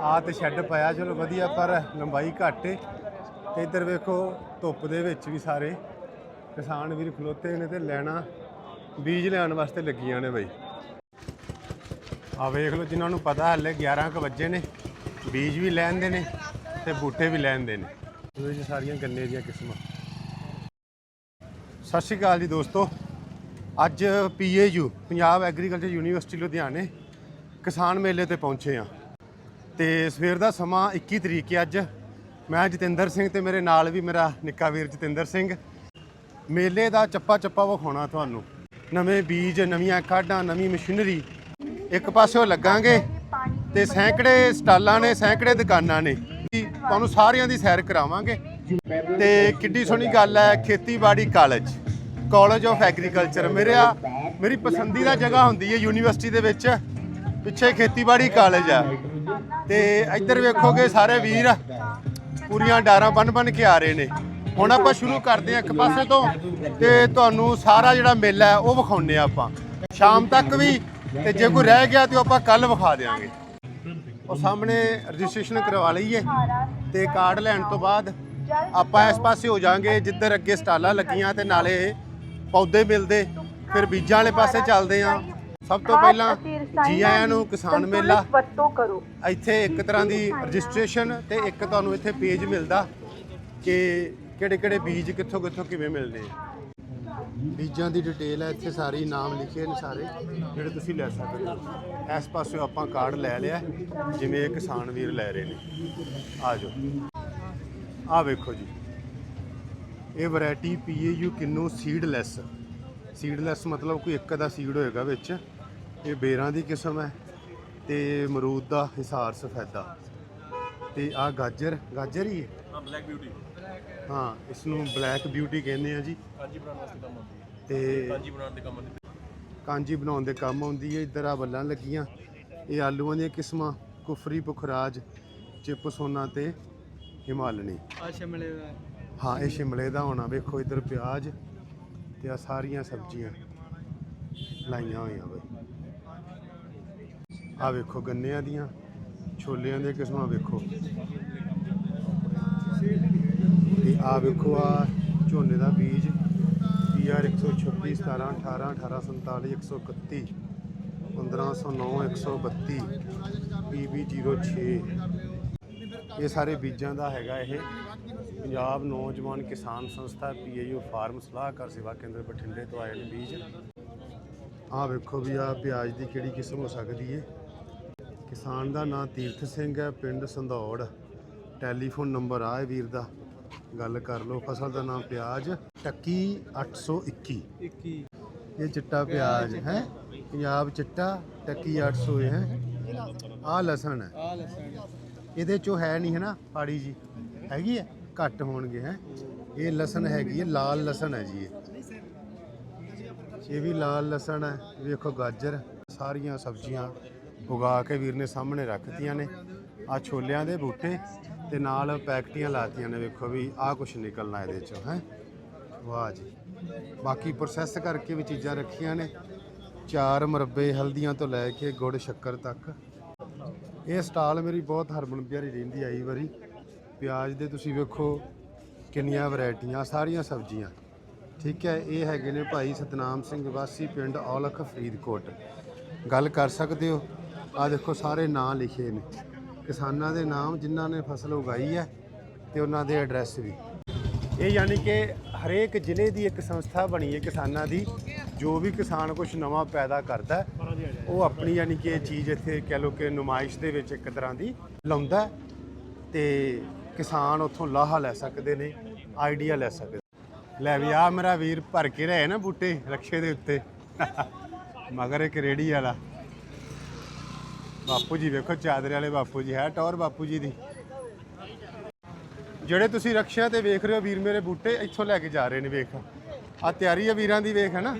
ਆ ਤੇ ਸ਼ੈੱਡ ਪਾਇਆ, ਚਲੋ ਵਧੀਆ, ਪਰ ਲੰਬਾਈ ਘੱਟ ਏ। ਤੇ ਇੱਧਰ ਵੇਖੋ, ਧੁੱਪ ਦੇ ਵਿੱਚ ਵੀ ਸਾਰੇ ਕਿਸਾਨ ਵੀਰ ਖਲੋਤੇ ਨੇ ਤੇ ਲੈਣਾ, ਬੀਜ ਲੈਣ ਵਾਸਤੇ ਲੱਗੀਆਂ ਨੇ ਬਈ। ਆ ਵੇਖ ਲਓ, ਜਿਨ੍ਹਾਂ ਨੂੰ ਪਤਾ ਹਲੇ 11 ਕੁ ਵਜੇ ਨੇ, ਬੀਜ ਵੀ ਲੈਂਦੇ ਨੇ ਤੇ ਬੂਟੇ ਵੀ ਲੈਂਦੇ ਨੇ। ਉਹਦੇ ਚ ਸਾਰੀਆਂ ਗੰਨੇ ਦੀਆਂ ਕਿਸਮਾਂ। ਸਤਿ ਸ਼੍ਰੀ ਅਕਾਲ ਜੀ ਦੋਸਤੋ। ਅੱਜ ਪੀਏਯੂ, ਪੰਜਾਬ ਐਗਰੀਕਲਚਰ ਯੂਨੀਵਰਸਿਟੀ ਲੁਧਿਆਣੇ ਕਿਸਾਨ ਮੇਲੇ ਤੇ ਪਹੁੰਚੇ ਆ ਤੇ ਸਵੇਰ ਦਾ ਸਮਾਂ 21 ਤਰੀਕ ਹੈ ਅੱਜ। ਮੈਂ ਜਤਿੰਦਰ ਸਿੰਘ ਤੇ ਮੇਰੇ ਨਾਲ ਵੀ ਮੇਰਾ ਨਿੱਕਾ ਵੀਰ ਜਤਿੰਦਰ ਸਿੰਘ। ਮੇਲੇ ਦਾ ਚੱਪਾ ਚੱਪਾ ਵਿਖਾਉਣਾ ਤੁਹਾਨੂੰ। ਨਵੇਂ ਬੀਜ, ਨਵੀਆਂ ਕਾਢਾਂ, ਨਵੀਂ ਮਸ਼ੀਨਰੀ। ਇੱਕ ਪਾਸਿਓ ਲੱਗਾਂਗੇ ਤੇ ਸੈਂਕੜੇ ਸਟਾਲਾਂ ਨੇ, ਸੈਂਕੜੇ ਦੁਕਾਨਾਂ ਨੇ। ਤੁਹਾਨੂੰ ਸਾਰਿਆਂ ਦੀ ਸੈਰ ਕਰਾਵਾਂਗੇ। ਤੇ ਕਿੱਡੀ ਸੋਹਣੀ ਗੱਲ ਹੈ, ਖੇਤੀਬਾੜੀ ਕਾਲਜ। ਕਾਲਜ ਆਫ ਐਗਰੀਕਲਚਰ ਮੇਰਾ ਮੇਰੀ ਪਸੰਦੀਦਾ ਜਗ੍ਹਾ ਹੁੰਦੀ ਹੈ ਯੂਨੀਵਰਸਿਟੀ ਦੇ ਵਿੱਚ। ਪਿੱਛੇ ਖੇਤੀਬਾੜੀ ਕਾਲਜ ਆ। ਤੇ ਇੱਧਰ ਵੇਖੋਗੇ ਸਾਰੇ ਵੀਰ ਪੂਰੀਆਂ ਡਾਰਾਂ ਬੰਨ ਬੰਨ ਕੇ ਆ ਰਹੇ ਨੇ। ਹੁਣ ਆਪਾਂ ਸ਼ੁਰੂ ਕਰਦੇ ਹਾਂ ਇੱਕ ਪਾਸੇ ਤੋਂ ਤੇ ਤੁਹਾਨੂੰ ਸਾਰਾ ਜਿਹੜਾ ਮੇਲਾ ਹੈ ਉਹ ਵਿਖਾਉਣੇ ਆ ਆਪਾਂ। ਸ਼ਾਮ ਤੱਕ ਵੀ ਤੇ ਜੇ ਕੋਈ ਰਹਿ ਗਿਆ ਤੇ ਉਹ ਆਪਾਂ ਕੱਲ ਵਿਖਾ ਦੇਵਾਂਗੇ ਉਹ ਸਾਹਮਣੇ ਰਜਿਸਟ੍ਰੇਸ਼ਨ ਕਰਵਾ ਲਈਏ ਤੇ ਕਾਰਡ ਲੈਣ ਤੋਂ ਬਾਅਦ ਆਪਾਂ ਇਸ ਪਾਸੇ ਹੋ ਜਾਾਂਗੇ, ਜਿੱਧਰ ਅੱਗੇ ਸਟਾਲਾਂ ਲੱਗੀਆਂ ਤੇ ਨਾਲੇ ਪੌਦੇ ਮਿਲਦੇ, ਫਿਰ ਬੀਜਾਂ ਵਾਲੇ ਪਾਸੇ ਚੱਲਦੇ ਆ ਸਭ ਤੋਂ ਪਹਿਲਾਂ ਜੀ ਆਇਆਂ ਨੂੰ ਕਿਸਾਨ ਮੇਲਾ। ਵਰਤੋਂ ਕਰੋ। ਇੱਥੇ ਇੱਕ ਤਰ੍ਹਾਂ ਦੀ ਰਜਿਸਟ੍ਰੇਸ਼ਨ ਤੇ ਇੱਕ ਤੁਹਾਨੂੰ ਇੱਥੇ ਪੇਜ ਮਿਲਦਾ ਕਿ ਕਿਹੜੇ ਕਿਹੜੇ ਬੀਜ ਕਿੱਥੋਂ ਕਿੱਥੋਂ ਕਿਵੇਂ ਮਿਲਦੇ ਆ। ਬੀਜਾਂ ਦੀ ਡਿਟੇਲ ਹੈ ਇੱਥੇ ਸਾਰੀ ਨਾਮ ਲਿਖੇ ਨੇ ਸਾਰੇ। ਜਿਹੜੇ ਤੁਸੀਂ ਲੈ ਸਕਦੇ ਹੋ। ਇਸ ਪਾਸੇ ਆਪਾਂ ਕਾਰਡ ਲੈ ਲਿਆ ਜਿਵੇਂ ਇਹ ਕਿਸਾਨ ਵੀਰ ਲੈ ਰਹੇ ਨੇ। ਆ ਜਾਓ। ਆ ਵੇਖੋ ਜੀ। ਇਹ variety PAU kinnow seedless seedless ਮਤਲਬ ਕੋਈ ਇੱਕ ਦਾ ਸੀਡ ਹੋਏਗਾ ਵਿੱਚ। ਇਹ ਬੇਰਾਂ ਦੀ ਕਿਸਮ ਹੈ ਤੇ ਅਮਰੂਦ ਦਾ ਹਿਸਾਰ ਸਫੈਦਾ ਤੇ ਆ ਗਾਜਰ ਗਾਜਰ ਹੀ ਹੈ ਹਾਂ ਬਲੈਕ ਬਿਊਟੀ ਹਾਂ ਇਸ ਨੂੰ ਬਲੈਕ ਬਿਊਟੀ ਕਹਿੰਦੇ ਆ ਜੀ। ਕਾਂਜੀ ਬਣਾਉਣ ਵਾਸਤੇ ਕੰਮ ਆਉਂਦੀ ਹੈ। ਤੇ ਕਾਂਜੀ ਬਣਾਉਣ ਦੇ ਕੰਮ ਆਉਂਦੀ ਕਾਂਜੀ ਬਣਾਉਣ ਦੇ ਕੰਮ ਆਉਂਦੀ ਹੈ ਇੱਧਰ ਆ ਬੱਲਾਂ ਲੱਗੀਆਂ। ਇਹ ਆਲੂਆਂ ਦੀਆਂ ਕਿਸਮਾਂ ਕੁਫਰੀ ਪੁਖਰਾਜ ਚਿਪ ਸੋਨਾ ਤੇ ਹਿਮਾਲਣੀ ਆ ਸ਼ਿਮਲੇ ਦਾ। ਹਾਂ ਇਹ ਸ਼ਿਮਲੇ ਦਾ ਹੋਣਾ। ਵੇਖੋ ਇੱਧਰ ਪਿਆਜ਼ ਤੇ ਆ ਸਾਰੀਆਂ ਸਬਜ਼ੀਆਂ ਲਾਈਆਂ ਹੋਈਆਂ ਬਈ ਆ ਵੇਖੋ ਗੰਨਿਆਂ ਦੀਆਂ, ਛੋਲਿਆਂ ਦੀਆਂ ਕਿਸਮਾਂ ਵੇਖੋ। ਤੇ ਆ ਵੇਖੋ ਆ ਝੋਨੇ ਦਾ ਬੀਜ, PR 126 17 18 1847 131 1509 132 PB06 ਇਹ ਸਾਰੇ ਬੀਜਾਂ ਦਾ ਹੈਗਾ ਇਹ ਪੰਜਾਬ ਨੌਜਵਾਨ ਕਿਸਾਨ ਸੰਸਥਾ ਪੀਏਯੂ ਫਾਰਮ, ਸਲਾਹਕਾਰ ਸੇਵਾ ਕੇਂਦਰ ਬਠਿੰਡੇ ਤੋਂ ਆਏ ਨੇ ਬੀਜ। ਆਹ ਵੇਖੋ ਵੀ ਆ ਪਿਆਜ਼ ਦੀ ਕਿਹੜੀ ਕਿਸਮ ਹੋ ਸਕਦੀ ਹੈ ਕਿਸਾਨ ਦਾ ਨਾਂ ਤੀਰਥ ਸਿੰਘ ਹੈ ਪਿੰਡ ਸੰਧੌੜ। ਟੈਲੀਫੋਨ ਨੰਬਰ ਆ ਵੀਰ ਦਾ। ਗੱਲ ਕਰ ਲਓ ਫਸਲ ਦਾ ਨਾਮ ਪਿਆਜ਼ ਟੱਕੀ 821 21 ਇਹ ਚਿੱਟਾ ਪਿਆਜ਼ ਹੈ ਪੰਜਾਬ ਚਿੱਟਾ ਟੱਕੀ 800 ਹੈ। ਆ ਲਸਣ ਹੈ। ਆ ਲਸਣ ਇਹਦੇ ਚੋਂ ਹੈ ਨਹੀਂ ਹੈ ਨਾ ਫਾੜੀ ਜੀ। ਹੈਗੀ ਹੈ? ਘੱਟ ਹੋਣਗੇ ਹੈ। ਇਹ ਲਸਣ ਹੈਗੀ ਹੈ ਲਾਲ ਲਸਣ ਹੈ ਜੀ ਇਹ। ਇਹ ਵੀ ਲਾਲ ਲਸਣ ਹੈ। ਵੇਖੋ ਗਾਜਰ ਸਾਰੀਆਂ ਸਬਜ਼ੀਆਂ। ਉਗਾ ਕੇ ਵੀਰ ਨੇ ਸਾਹਮਣੇ ਰੱਖਤੀਆਂ ਨੇ। ਆ ਛੋਲਿਆਂ ਦੇ ਬੂਟੇ ਤੇ ਨਾਲ ਪੈਕਟੀਆਂ ਲਾਤੀਆਂ ਨੇ। ਵੇਖੋ ਵੀ ਆਹ ਕੁਝ ਨਿਕਲਣਾ ਇਹਦੇ ਚੋਂ, ਹੈ। ਵਾਹ ਜੀ। ਬਾਕੀ ਪ੍ਰੋਸੈਸ ਕਰਕੇ ਵੀ ਚੀਜ਼ਾਂ ਰੱਖੀਆਂ ਨੇ। ਚਾਰ ਮੁਰੱਬੇ ਹਲਦੀਆਂ ਤੋਂ ਲੈ ਕੇ ਗੁੜ ਸ਼ੱਕਰ ਤੱਕ। ਇਹ ਸਟਾਲ ਮੇਰੀ ਬਹੁਤ ਹਰਮਨ ਪਿਆਰੀ ਰਹਿੰਦੀ ਆਈ ਵਾਰੀ। ਪਿਆਜ਼ ਦੇ ਤੁਸੀਂ ਵੇਖੋ ਕਿੰਨੀਆਂ ਵੈਰਾਈਟੀਆਂ, ਸਾਰੀਆਂ ਸਬਜ਼ੀਆਂ। ਠੀਕ ਹੈ, ਇਹ ਹੈਗੇ ਨੇ ਭਾਈ ਸਤਨਾਮ ਸਿੰਘ ਵਾਸੀ, ਪਿੰਡ ਔਲਖ, ਫਰੀਦਕੋਟ। ਗੱਲ ਕਰ ਸਕਦੇ ਹੋ? ਆ ਦੇਖੋ ਸਾਰੇ ਨਾਂ ਲਿਖੇ ਨੇ। ਕਿਸਾਨਾਂ ਦੇ ਨਾਮ ਜਿਨ੍ਹਾਂ ਨੇ ਫਸਲ ਉਗਾਈ ਹੈ ਤੇ ਉਹਨਾਂ ਦੇ ਐਡਰੈਸ ਵੀ। ਇਹ ਯਾਨੀ ਕਿ ਹਰੇਕ ਜ਼ਿਲ੍ਹੇ ਦੀ ਇੱਕ ਸੰਸਥਾ ਬਣੀ ਹੈ ਕਿਸਾਨਾਂ ਦੀ, ਜੋ ਵੀ ਕਿਸਾਨ ਕੁਝ ਨਵਾਂ ਪੈਦਾ ਕਰਦਾ ਉਹ ਆਪਣੀ ਯਾਨੀ ਕਿ ਇਹ ਚੀਜ਼ ਇੱਥੇ ਕਹਿ ਲਓ ਕਿ ਨੁਮਾਇਸ਼ ਦੇ ਵਿੱਚ ਇੱਕ ਤਰ੍ਹਾਂ ਦੀ ਲਾਉਂਦਾ ਹੈ ਤੇ ਕਿਸਾਨ ਉੱਥੋਂ ਲਾਹਾ ਲੈ ਸਕਦੇ ਨੇ, ਆਈਡੀਆ ਲੈ ਸਕਦੇ ਲੈ ਵੀ ਆ ਮੇਰਾ ਵੀਰ ਭਰ ਕੇ ਰਹੇ ਨਾ ਬੂਟੇ ਰਕਸ਼ੇ ਦੇ ਉੱਤੇ। ਮਗਰ ਇੱਕ ਰੇੜੀ ਵਾਲਾ। ਬਾਪੂ ਜੀ ਵੇਖੋ ਚਾਦਰੇ ਵਾਲੇ ਬਾਪੂ ਜੀ ਹੈ ਟੌਰ ਬਾਪੂ ਜੀ ਦੀ। ਜਿਹੜੇ ਤੁਸੀਂ ਰਕਸ਼ਿਆਂ ਤੇ ਵੇਖ ਰਹੇ ਹੋ ਵੀਰ ਮੇਰੇ ਬੂਟੇ ਇੱਥੋਂ ਲੈ ਕੇ ਜਾ ਰਹੇ ਨੇ ਵੇਖ। ਆ ਤਿਆਰੀ ਆ ਵੀਰਾਂ ਦੀ ਵੇਖ ਹੈ ਨਾ?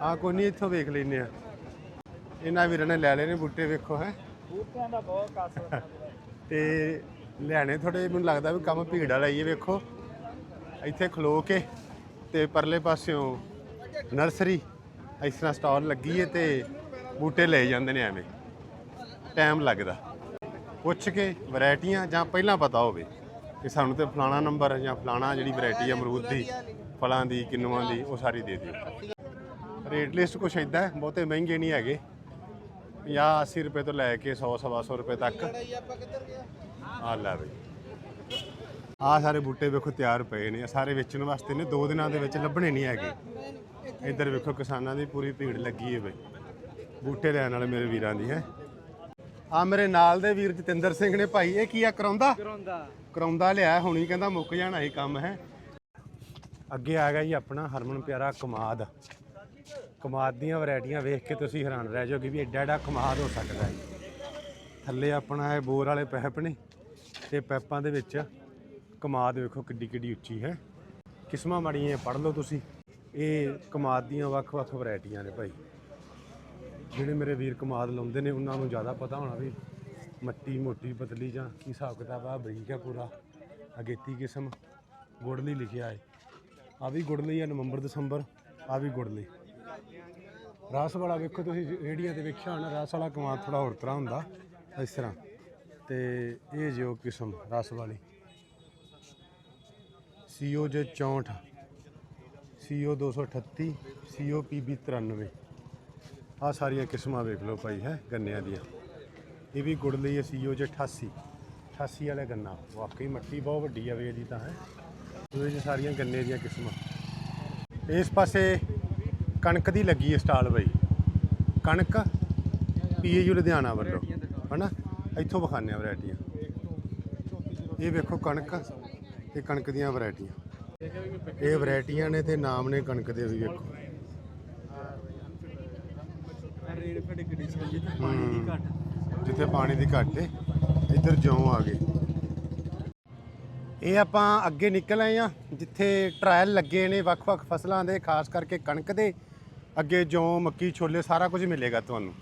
ਆ ਕੋਈ ਨਹੀਂ ਇੱਥੋਂ ਵੇਖ ਲੈਨੇ ਆ। ਇਹਨਾਂ ਵੀਰਾਂ ਨੇ ਲੈ ਲਏ ਨੇ ਬੂਟੇ ਵੇਖੋ ਹੈ। ਬੂਟਿਆਂ ਦਾ ਬਹੁਤ ਕਾਸ ਤੇ ਲੈਣੇ ਥੋੜੇ ਮੈਨੂੰ ਲੱਗਦਾ ਵੀ ਕੰਮ ਭੀੜ ਵਾਲਾ ਹੀ ਹੈ ਵੇਖੋ। ਇੱਥੇ ਖਲੋ ਕੇ ਤੇ ਪਰਲੇ ਪਾਸਿਓਂ ਨਰਸਰੀ ਇਸ ਤਰ੍ਹਾਂ ਸਟਾਲ ਲੱਗੀ ਹੈ ਤੇ ਬੂਟੇ ਲੈ ਜਾਂਦੇ ਨੇ ਐਵੇਂ। ਟਾਈਮ ਲੱਗਦਾ। ਪੁੱਛ ਕੇ ਵੈਰਾਈਟੀਆਂ ਜਾਂ ਪਹਿਲਾਂ ਪਤਾ ਹੋਵੇ ਕਿ ਸਾਨੂੰ ਤੇ ਫਲਾਣਾ ਨੰਬਰ ਜਾਂ ਫਲਾਣਾ ਜਿਹੜੀ ਵੈਰਾਈਟੀ ਅਮਰੂਦ ਦੀ, ਫਲਾਂ ਦੀ ਕਿੰਨੂਆਂ ਦੀ, ਉਹ ਸਾਰੀ ਦੇ ਦਿਓ। ਰੇਟ ਲਿਸਟ ਕੁਛ ਇਦਾਂ ਹੈ, ਬਹੁਤੇ ਮਹਿੰਗੇ ਨਹੀਂ ਹੈਗੇ। 50 80 ਰੁਪਏ ਤੋਂ ਲੈ ਕੇ 100 ਸਵਾ ਸੌ ਰੁਪਏ ਤੱਕ। ਆ ਲੈ ਬਈ। ਆ ਸਾਰੇ ਬੂਟੇ ਵੇਖੋ ਤਿਆਰ ਪਏ ਨੇ, ਸਾਰੇ ਵੇਚਣ ਵਾਸਤੇ ਨੇ, ਦੋ ਦਿਨਾਂ ਦੇ ਵਿੱਚ ਲੱਭਣੇ ਨਹੀਂ ਹੈਗੇ। ਇੱਧਰ ਵੇਖੋ ਕਿਸਾਨਾਂ ਦੀ ਪੂਰੀ ਭੀੜ ਲੱਗੀ ਹੈ ਬਈ। ਬੂਟੇ ਲੈਣ ਵਾਲੇ ਮੇਰੇ ਵੀਰਾਂ ਦੀ ਹੈ। ਆ ਮੇਰੇ ਨਾਲ ਦੇ ਵੀਰ ਜਤਿੰਦਰ ਸਿੰਘ ਨੇ ਭਾਈ ਇਹ ਕੀ ਆ ਕਰਾਉਂਦਾ? ਕਰਾਉਂਦਾ। ਕਰਾਉਂਦਾ ਲਿਆ ਹੁਣੀ ਕਹਿੰਦਾ ਮੁੱਕ ਜਾਣਾ ਹੀ ਕੰਮ ਹੈ। ਅੱਗੇ ਆ ਗਿਆ ਜੀ ਆਪਣਾ ਹਰਮਨ ਪਿਆਰਾ ਕਮਾਦ। ਕਮਾਦ ਦੀਆਂ ਵੈਰਾਈਟੀਆਂ ਵੇਖ ਕੇ ਤੁਸੀਂ ਹੈਰਾਨ ਰਹਿ ਜਾਓਗੇ ਵੀ ਐਡਾ ਐਡਾ ਕਮਾਦ ਹੋ ਸਕਦਾ ਹੈ। ਥੱਲੇ ਆਪਣਾ ਇਹ ਬੋਰ ਵਾਲੇ ਪੈਪ ਨੇ ਤੇ ਪੈਪਾਂ ਦੇ ਵਿੱਚ ਕਮਾਦ ਵੇਖੋ ਕਿੱਡੀ ਕਿੱਡੀ ਉੱਚੀ ਹੈ। ਕਿਸਮਾਂ ਮਾੜੀਆਂ ਪੜ੍ਹ ਲਓ ਤੁਸੀਂ। ਇਹ ਕਮਾਦ ਦੀਆਂ ਵੱਖ-ਵੱਖ ਵੈਰਾਈਟੀਆਂ ਨੇ ਭਾਈ। ਜਿਹੜੇ ਮੇਰੇ ਵੀਰ ਕਮਾਦ ਲਾਉਂਦੇ ਨੇ, ਉਹਨਾਂ ਨੂੰ ਜ਼ਿਆਦਾ ਪਤਾ ਹੋਣਾ ਵੀ ਮੱਟੀ ਮੋਟੀ ਪਤਲੀ ਜਾਂ ਕੀ ਹਿਸਾਬ ਕਿਤਾਬ ਆ, ਬਰੀਕ ਹੈ ਪੂਰਾ। ਅਗੇਤੀ ਕਿਸਮ, ਗੁੜਲੀ ਲਿਖਿਆ ਹੈ ਆ ਵੀ ਗੁੜਲੀ ਆ, ਨਵੰਬਰ, ਦਸੰਬਰ ਆ ਵੀ ਗੁੜਲੀ। ਰਸ ਵਾਲਾ ਵੇਖੋ ਤੁਸੀਂ ਰੇੜੀਆਂ ਤੇ ਵੇਖਿਆ ਹੋਣਾ ਰਸ ਵਾਲਾ ਕਮਾਦ ਥੋੜਾ ਹੋਰ ਤਰ੍ਹਾਂ ਹੁੰਦਾ, ਇਸ ਤਰ੍ਹਾਂ। ਤੇ ਇਹ ਜੋ ਕਿਸਮ ਰਸ ਵਾਲੀ ਸੀਓ ਜੇ 64 ਸੀਓ 238 ਸੀਓ ਪੀਬੀ 93 ਆ ਸਾਰੀਆਂ ਕਿਸਮਾਂ ਵੇਖ ਲਓ ਭਾਈ, ਹੈ, ਗੰਨਿਆਂ ਦੀਆਂ। ਇਹ ਵੀ ਗੁੜ ਲਈ ਸੀਓ ਜੇ 88 88 ਵਾਲਾ ਗੰਨਾ। ਵਾਕਈ ਮੱਟੀ ਬਹੁਤ ਵੱਡੀ ਆ ਵੇ ਇਹਦੀ ਤਾਂ, ਹੈ। ਉਹਦੇ 'ਚ ਸਾਰੀਆਂ ਗੰਨੇ ਦੀਆਂ ਕਿਸਮਾਂ। ਇਸ ਪਾਸੇ ਕਣਕ ਦੀ ਲੱਗੀ ਹੈ ਸਟਾਲ ਬਾਈ। ਕਣਕ ਪੀਏਯੂ ਲੁਧਿਆਣਾ ਵੱਲੋਂ, ਹਨਾ? ਇੱਥੋਂ ਵਿਖਾਉਂਦੇ ਆ ਵੈਰਾਈਟੀਆਂ। ਇਹ ਵੇਖੋ ਕਣਕ, ਇਹ ਕਣਕ ਦੀਆਂ ਵੈਰਾਈਟੀਆਂ। ਇਹ ਵੈਰਾਈਟੀਆਂ ਨੇ ਤੇ ਨਾਮ ਨੇ ਕਣਕ ਦੇ ਵੀ ਵੇਖੋ। ਜਿੱਥੇ ਪਾਣੀ ਦੀ ਜਿੱਥੇ ਪਾਣੀ ਦੀ ਘੱਟ ਏ ਇੱਧਰ ਜੌਂ ਆ ਗਏ। ਇਹ ਆਪਾਂ ਅੱਗੇ ਨਿਕਲ ਆਏ ਆ ਜਿੱਥੇ ਟ੍ਰਾਇਲ ਲੱਗੇ ਨੇ ਵੱਖ-ਵੱਖ ਫਸਲਾਂ ਦੇ ਖਾਸ ਕਰਕੇ ਕਣਕ ਦੇ। ਅੱਗੇ ਜੌਂ ਮੱਕੀ ਛੋਲੇ ਸਾਰਾ ਕੁਝ ਮਿਲੇਗਾ ਤੁਹਾਨੂੰ।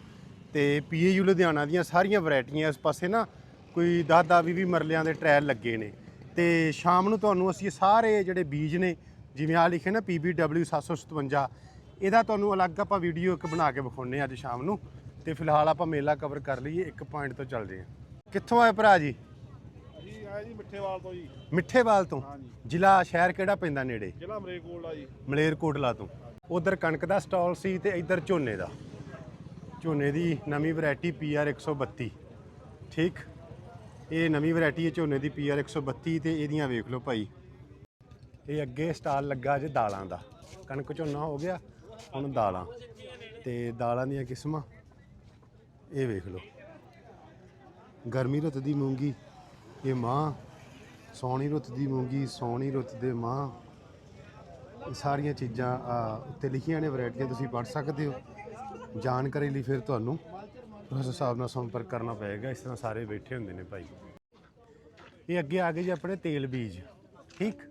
ਤੇ ਪੀਏਯੂ ਲੁਧਿਆਣਾ ਦੀਆਂ ਸਾਰੀਆਂ ਵੈਰਾਈਟੀਆਂ ਇਸ ਪਾਸੇ ਨਾ ਕੋਈ 10-10 20 ਮਰਲਿਆਂ ਦੇ ਟ੍ਰਾਇਲ ਲੱਗੇ ਨੇ। ਤੇ ਸ਼ਾਮ ਨੂੰ ਤੁਹਾਨੂੰ ਅਸੀਂ ਸਾਰੇ ਜਿਹੜੇ ਬੀਜ ਨੇ ਜਿਵੇਂ ਆ ਲਿਖੇ ਨਾ PBW 757 ਇਹਦਾ ਤੁਹਾਨੂੰ ਅਲੱਗ ਆਪਾਂ ਵੀਡੀਓ ਇੱਕ ਬਣਾ ਕੇ ਵਿਖਾਉਣੇ ਅੱਜ ਸ਼ਾਮ ਨੂੰ ਤੇ ਫਿਲਹਾਲ ਆਪਾਂ ਮੇਲਾ ਕਵਰ ਕਰ ਲਈਏ ਇੱਕ ਪੁਆਇੰਟ ਤੋਂ ਚੱਲਦੇ ਹਾਂ। ਕਿੱਥੋਂ ਆਏ ਭਰਾ ਜੀ? ਜੀ ਆਇਆ ਜੀ ਮਿੱਠੇਵਾਲ ਤੋਂ ਜੀ। ਮਿੱਠੇਵਾਲ ਤੋਂ? ਹਾਂਜੀ। ਜ਼ਿਲ੍ਹਾ ਸ਼ਹਿਰ ਕਿਹੜਾ ਪੈਂਦਾ ਨੇੜੇ? ਜ਼ਿਲ੍ਹਾ ਮਰੇਕੋਲ ਆ ਜੀ। ਮਲੇਰਕੋਟਲਾ ਤੋਂ। ਉਧਰ ਕਣਕ ਦਾ ਸਟਾਲ ਸੀ ਤੇ ਇੱਧਰ ਝੋਨੇ ਦਾ। ਝੋਨੇ ਦੀ ਨਵੀਂ ਵੈਰਾਈਟੀ PR 132 ਠੀਕ? ਇਹ ਨਵੀਂ ਵੈਰਾਈਟੀ ਹੈ ਝੋਨੇ ਦੀ PR 132 ਤੇ ਇਹਦੀਆਂ ਵੇਖ ਲਓ ਭਾਈ। ਇਹ ਅੱਗੇ ਸਟਾਲ ਲੱਗਾ ਜੇ ਦਾਲਾਂ ਦਾ। ਕਣਕ ਝੋਨਾ ਹੋ ਗਿਆ। ਹੁਣ ਦਾਲਾਂ ਤੇ ਦਾਲਾਂ ਦੀਆਂ ਕਿਸਮਾਂ ਇਹ ਵੇਖ ਲਓ। ਗਰਮੀ ਰੁੱਤ ਦੀ ਮੂੰਗੀ ਇਹ ਮਾਂ ਸੌਣੀ ਰੁੱਤ ਦੀ ਮੂੰਗੀ ਸੌਣੀ ਰੁੱਤ ਦੇ ਮਾਂ। ਇਹ ਸਾਰੀਆਂ ਚੀਜ਼ਾਂ ਆ, ਉੱਤੇ ਲਿਖੀਆਂ ਨੇ ਵੈਰਾਈਟੀਆਂ ਤੁਸੀਂ ਪੜ੍ਹ ਸਕਦੇ ਹੋ। ਜਾਣਕਾਰੀ ਲਈ ਫਿਰ ਤੁਹਾਨੂੰ ਉਸ ਹਿਸਾਬ ਨਾਲ ਸੰਪਰਕ ਕਰਨਾ ਪਏਗਾ। ਇਸ ਤਰ੍ਹਾਂ ਸਾਰੇ ਬੈਠੇ ਹੁੰਦੇ ਨੇ ਭਾਈ। ਇਹ ਅੱਗੇ ਆ ਗਏ ਜੀ ਆਪਣੇ ਤੇਲ ਬੀਜ। ਠੀਕ?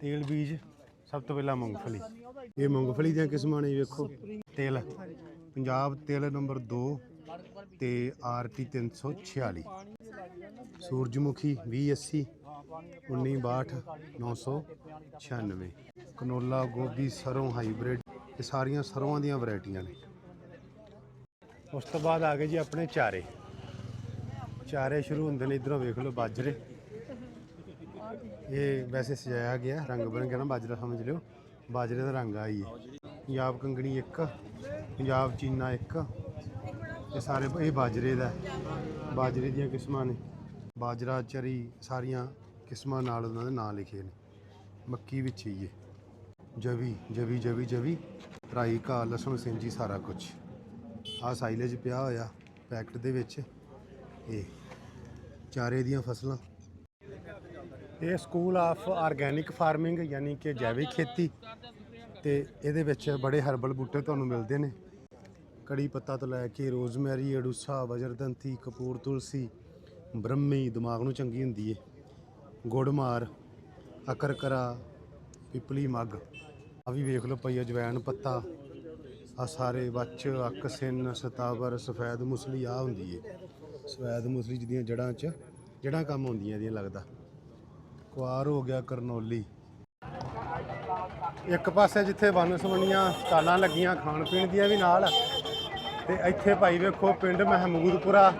ਤੇਲ ਬੀਜ ਸਭ ਤੋਂ ਪਹਿਲਾਂ ਮੂੰਗਫਲੀ। ਇਹ ਮੂੰਗਫਲੀ ਦੀਆਂ ਕਿਸਮਾਂ ਨੇ ਵੇਖੋ। ਤੇਲ। ਪੰਜਾਬ ਤੇਲ ਨੰਬਰ 2 ਤੇ ਆਰਟੀ 346 ਸੂਰਜਮੁਖੀ 2080 1962 996 ਕਨੋਲਾ ਗੋਭੀ ਸਰੋਂ ਹਾਈਬ੍ਰਿਡ ਇਹ ਸਾਰੀਆਂ ਸਰੋਂ ਦੀਆਂ ਵੈਰਾਈਟੀਆਂ ਨੇ। ਉਸ ਤੋਂ ਬਾਅਦ ਆ ਗਏ ਜੀ ਆਪਣੇ ਚਾਰੇ। ਚਾਰੇ ਸ਼ੁਰੂ ਹੁੰਦੇ ਨੇ ਇਧਰੋਂ ਵੇਖ ਲਓ ਬਾਜਰੇ। ਇਹ ਵੈਸੇ ਸਜਾਇਆ ਗਿਆ, ਰੰਗ ਬਰੰਗਾ ਨਾ ਬਾਜਰਾ ਸਮਝ ਲਿਓ। ਬਾਜਰੇ ਦਾ ਰੰਗ ਆਈ ਹੈ ਪੰਜਾਬ ਕੰਗਣੀ ਇੱਕ, ਪੰਜਾਬ ਚੀਨਾ ਇੱਕ, ਇਹ ਸਾਰੇ ਇਹ ਬਾਜਰੇ ਦਾ ਬਾਜਰੇ ਦੀਆਂ ਕਿਸਮਾਂ ਨੇ। ਬਾਜਰਾ, ਚਰੀ ਸਾਰੀਆਂ ਕਿਸਮਾਂ ਨਾਲ ਉਹਨਾਂ ਦੇ ਨਾਂ ਲਿਖੇ ਨੇ। ਮੱਕੀ ਵਿੱਚ ਹੀ ਹੈ ਜਵੀ ਜਵੀ ਜਵੀ ਜਵੀ, ਰਾਈ, ਘਾਹ, ਲਸਣ, ਸਿੰਜੀ, ਸਾਰਾ ਕੁਝ ਆਹ ਸਾਈਲੇਜ ਪਿਆ ਹੋਇਆ ਪੈਕਟ ਦੇ ਵਿੱਚ। ਇਹ ਚਾਰੇ ਦੀਆਂ ਫਸਲਾਂ। ਇਹ ਸਕੂਲ ਆਫ ਆਰਗੈਨਿਕ ਫਾਰਮਿੰਗ ਯਾਨੀ ਕਿ ਜੈਵਿਕ ਖੇਤੀ। ਤੇ ਇਹਦੇ ਵਿੱਚ ਬੜੇ ਹਰਬਲ ਬੂਟੇ ਤੁਹਾਨੂੰ ਮਿਲਦੇ ਨੇ। ਕੜੀ ਪੱਤਾ ਤੋਂ ਲੈ ਕੇ ਰੋਜ਼ਮੈਰੀ, ਅੜੂਸਾ, ਵਜਰਦੰਤੀ, ਕਪੂਰ, ਤੁਲਸੀ, ਬ੍ਰਹਮੀ, ਦਿਮਾਗ ਨੂੰ ਚੰਗੀ ਹੁੰਦੀ ਏ। ਗੁੜਮਾਰ, ਅਕਰਕਰਾ, ਪਿਪਲੀ ਮੱਗ। ਆ ਵੀ ਵੇਖ ਲਓ ਪਈ ਅਜਵੈਣ ਪੱਤਾ। ਆ ਸਾਰੇ ਵੱਚ, ਅੱਕ, ਸਿੰਨ, ਸਤਾਵਰ, ਸਫੈਦ ਮੁਸਲੀ ਆ ਹੁੰਦੀ ਏ। ਸਫੈਦ ਮੁਸਲੀ ਜਿਹਦੀਆਂ ਜੜਾਂ 'ਚ ਜੜਾਂ ਕੰਮ ਹੁੰਦੀਆਂ ਇਹਦੀਆਂ ਲੱਗਦਾ। ਕੁਆਰ ਹੋ ਗਿਆ ਕਰਨੋਲੀ। ਇੱਕ ਪਾਸੇ ਜਿੱਥੇ ਵਨ ਸਵੰਨੀਆਂ ਸਟਾਲਾਂ ਲੱਗੀਆਂ ਖਾਣ ਪੀਣ ਦੀਆਂ ਵੀ ਨਾਲ, ਤੇ ਇੱਥੇ ਭਾਈ ਵੇਖੋ ਪਿੰਡ ਮਹਿਮੂਦਪੁਰਾ,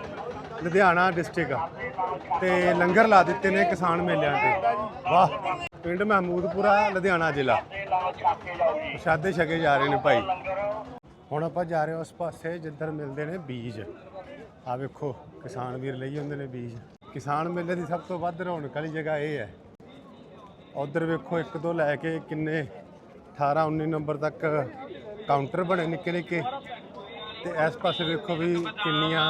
ਲੁਧਿਆਣਾ ਡਿਸਟ੍ਰਿਕਟ, ਤੇ ਲੰਗਰ ਲਾ ਦਿੱਤੇ ਨੇ ਕਿਸਾਨ ਮੇਲਿਆਂ ਤੇ। ਵਾਹ, ਪਿੰਡ ਮਹਿਮੂਦਪੁਰਾ, ਲੁਧਿਆਣਾ ਜ਼ਿਲ੍ਹਾ। ਪ੍ਰਸ਼ਾਦੇ ਛਕੇ ਜਾ ਰਹੇ ਨੇ ਭਾਈ। ਹੁਣ ਆਪਾਂ ਜਾ ਰਹੇ ਹਾਂ ਉਸ ਪਾਸੇ ਜਿੱਧਰ ਮਿਲਦੇ ਨੇ ਬੀਜ। ਆ ਵੇਖੋ, ਕਿਸਾਨ ਵੀਰ ਲਈ ਹੁੰਦੇ ਨੇ ਬੀਜ। ਕਿਸਾਨ ਮੇਲੇ ਦੀ ਸਭ ਤੋਂ ਵੱਧ ਰੌਣਕ ਵਾਲੀ ਜਗ੍ਹਾ ਇਹ ਹੈ। ਉਧਰ ਵੇਖੋ, ਇੱਕ ਤੋਂ ਲੈ ਕੇ ਕਿੰਨੇ 18 19 ਨੰਬਰ ਤੱਕ ਕਾਊਂਟਰ ਬਣੇ ਨਿੱਕੇ ਨਿੱਕੇ। ਤੇ ਇਸ ਪਾਸੇ ਵੇਖੋ ਵੀ ਕਿੰਨੀਆਂ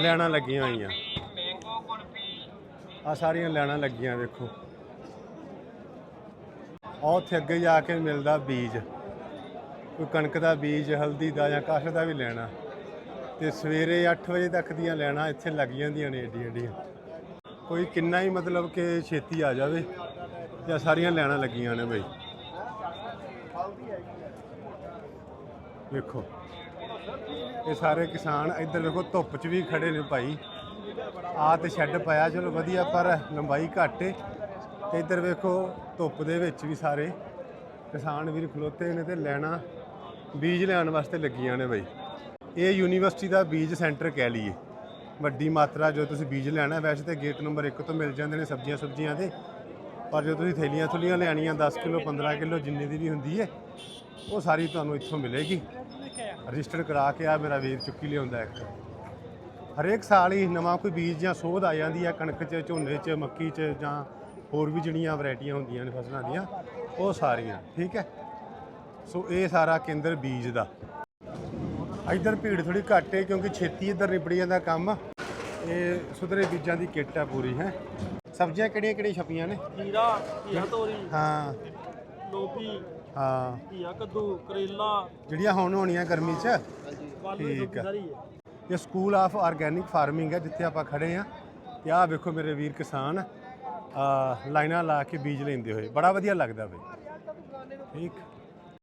ਲੈਣਾ ਲੱਗੀਆਂ ਹੋਈਆਂ। ਆ ਸਾਰੀਆਂ ਲੈਣਾ ਲੱਗੀਆਂ ਵੇਖੋ। ਆ ਉੱਥੇ ਅੱਗੇ ਜਾ ਕੇ ਮਿਲਦਾ ਬੀਜ। ਕੋਈ ਕਣਕ ਦਾ ਬੀਜ, ਹਲਦੀ ਦਾ ਜਾਂ ਕਾਸ਼ ਦਾ ਵੀ ਲੈਣਾ। ਤੇ ਸਵੇਰੇ 8 ਵਜੇ ਤੱਕ ਦੀਆਂ ਲੈਣਾ ਇੱਥੇ ਲੱਗ ਜਾਂਦੀਆਂ ਨੇ ਏਡੀ ਏਡੀਆਂ। ਕੋਈ ਕਿੰਨਾ ਹੀ ਮਤਲਬ ਕਿ ਛੇਤੀ ਆ ਜਾਵੇ। ਤੇ ਸਾਰੀਆਂ ਲੈਣਾ ਲੱਗੀਆਂ ਨੇ ਬਈ। ਵੇਖੋ। ਇਹ ਸਾਰੇ ਕਿਸਾਨ ਇੱਧਰ ਵੇਖੋ ਧੁੱਪ 'ਚ ਵੀ ਖੜੇ ਨੇ ਭਾਈ। ਆ ਤੇ ਸ਼ੈੱਡ ਪਾਇਆ, ਚਲੋ ਵਧੀਆ, ਪਰ ਲੰਬਾਈ ਘੱਟ ਏ। ਤੇ ਇੱਧਰ ਵੇਖੋ, ਧੁੱਪ ਦੇ ਵਿੱਚ ਵੀ ਸਾਰੇ ਕਿਸਾਨ ਵੀਰ ਖਲੋਤੇ ਨੇ ਤੇ ਲੈਣਾ, ਬੀਜ ਲੈਣ ਵਾਸਤੇ ਲੱਗੀਆਂ ਨੇ ਬਈ। ਇਹ ਯੂਨੀਵਰਸਿਟੀ ਦਾ ਬੀਜ ਸੈਂਟਰ ਕਹਿ ਲਈਏ। ਵੱਡੀ ਮਾਤਰਾ ਜੋ ਤੁਸੀਂ ਬੀਜ ਲੈਣਾ, ਵੈਸੇ ਤੇ ਗੇਟ ਨੰਬਰ 1 ਤੋਂ ਮਿਲ ਜਾਂਦੇ ਨੇ ਸਬਜ਼ੀਆਂ ਸੁਬਜ਼ੀਆਂ ਦੇ। ਪਰ ਜੋ ਤੁਸੀਂ ਥੈਲੀਆਂ ਥੁਲੀਆਂ ਲੈਣੀਆਂ 10 ਕਿਲੋ 15 ਕਿਲੋ ਜਿੰਨੀ ਦੀ ਵੀ ਹੁੰਦੀ ਹੈ, ਉਹ ਸਾਰੀ ਤੁਹਾਨੂੰ ਇੱਥੋਂ ਮਿਲੇਗੀ। ਰਜਿਸਟਰ ਕਰਾ ਕੇ ਆ ਮੇਰਾ ਵੀਰ ਚੁੱਕੀ ਲਿਆਉਂਦਾ ਇੱਕ। ਹਰੇਕ ਸਾਲ ਹੀ ਨਵਾਂ ਕੋਈ ਬੀਜ ਜਾਂ ਸੋਧ ਆ ਜਾਂਦੀ ਹੈ ਕਣਕ 'ਚ, ਝੋਨੇ 'ਚ, ਮੱਕੀ 'ਚ ਜਾਂ ਹੋਰ ਵੀ ਜਿਹੜੀਆਂ ਵੈਰਾਈਟੀਆਂ ਹੁੰਦੀਆਂ ਨੇ ਫਸਲਾਂ ਦੀਆਂ, ਉਹ ਸਾਰੀਆਂ, ਠੀਕ ਹੈ? ਸੋ ਇਹ ਸਾਰਾ ਕੇਂਦਰ ਬੀਜ ਦਾ। ਇੱਧਰ ਭੀੜ ਥੋੜੀ ਘੱਟ ਹੈ ਕਿਉਂਕਿ ਛੇਤੀ ਇੱਧਰ ਨਿਬੜ ਜਾਂਦਾ ਕੰਮ। ਇਹ ਸੁਧਰੇ ਬੀਜਾਂ ਦੀ ਕਿੱਟ ਹੈ ਪੂਰੀ, ਹੈ? ਸਬਜ਼ੀਆਂ ਕਿਹੜੀਆਂ ਕਿਹੜੀਆਂ ਛਪੀਆਂ ਨੇ? ਜੀਰਾ ਘੀਆ ਤੋਰੀ ਹਾਂ। ਲੋਬੀ ਹਾਂ। ਘੀਆ ਕੱਦੂ ਕਰੇਲਾ। ਜਿਹੜੀਆਂ ਹੁਣ ਹੋਣੀਆਂ ਗਰਮੀ 'ਚ। ਵਾਲੂ ਠੀਕ। ਸਾਰੀ ਹੈ ਇਹ ਸਕੂਲ ਆਫ ਆਰਗੈਨਿਕ ਫਾਰਮਿੰਗ ਹੈ ਜਿੱਥੇ ਆਪਾਂ ਖੜੇ ਆ। ਤੇ ਆਹ ਵੇਖੋ ਮੇਰੇ ਵੀਰ ਕਿਸਾਨ ਆ ਲਾਈਨਾਂ ਲਾ ਕੇ ਬੀਜ ਲੈਂਦੇ ਹੋਏ। ਬੜਾ ਵਧੀਆ ਲੱਗਦਾ ਬਈ। ਠੀਕ।